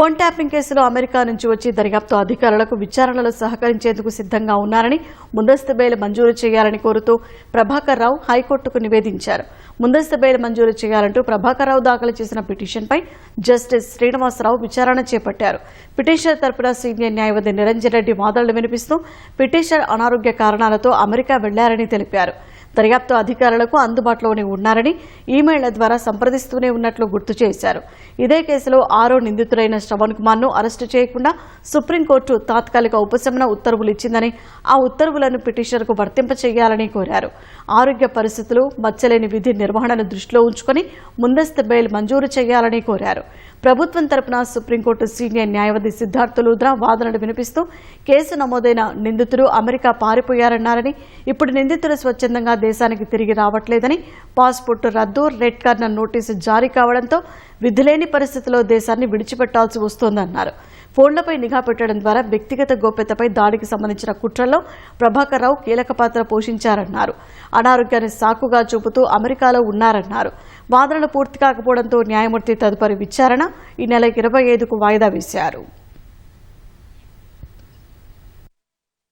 Phone tapping కేసులో America నుంచి వచ్చి దర్యాప్తు అధికారులకు విచారణలో సహకరించేందుకు సిద్ధంగా ఉన్నారని ముందస్తు బెయిల్ మంజూరు చేయాలని కోరుతూ ప్రభాకర్ రావు హైకోర్టుకు నివేదించారు. ముందస్తు బెయిల్ మంజూరు చేయాలంటూ ప్రభాకర్ రావు దాఖలు చేసిన పిటిషన్పై జస్టిస్ శ్రీనివాసరావు విచారణ చేపట్టారు. పిటిషనర్ తరపున సీనియర్ న్యాయవాది నిరంజన్ రెడ్డి వాదనలు వినిపిస్తూ పిటిషనర్ అనారోగ్య కారణాలతో అమెరికా వెళ్ళారని తెలిపారు. దర్యాప్తు అధికారులకు అందుబాటులోనే ఉన్నారని ఈమెయిళ్ళ ద్వారా సంప్రదిస్తూనే ఉన్నట్లు గుర్తు చేశారు. ఇదే కేసులో ఆరో నిందితుడైన శ్రవణ్ కుమార్ను అరెస్టు చేయకుండా సుప్రీంకోర్టు తాత్కాలిక ఉపశమన ఉత్తర్వులు ఇచ్చిందని ఆ ఉత్తర్వులను పిటిషనర్కు వర్తింపచేయాలని కోరారు. ఆరోగ్య పరిస్థితులు మచ్చలేని విధి నిర్వహణను దృష్టిలో ఉంచుకొని ముందస్తు బెయిల్ మంజూరు చేయాలని కోరారు. ప్రభుత్వం తరపున సుప్రీంకోర్టు సీనియర్ న్యాయవాది సిద్ధార్థ లూద్రా వాదనలు వినిపిస్తూ కేసు నమోదైన నిందితుడు అమెరికా పారిపోయారన్నారని ఇప్పుడు నిందితుడు స్వచ్ఛందంగా దేశానికి తిరిగి రావట్లేదని పాస్పోర్టు రద్దు రెడ్ కార్నర్ నోటీసు జారీ కావడంతో విధులేని పరిస్థితిలో దేశాన్ని విడిచిపెట్టాల్సి వస్తోందన్నారు. ఫోన్లపై నిఘా పెట్టడం ద్వారా వ్యక్తిగత గోప్యతపై దాడికి సంబంధించిన కుట్రలో ప్రభాకర్ రావు కీలక పాత్ర పోషించారన్నారు. అనారోగ్యాన్ని సాకుగా చూపుతూ అమెరికాలో ఉన్నారన్నారు. వాదనలు పూర్తి కాకపోవడంతో న్యాయమూర్తి తదుపరి విచారణ ఈ నెల ఇరవై ఐదుకు వాయిదా వేశారు.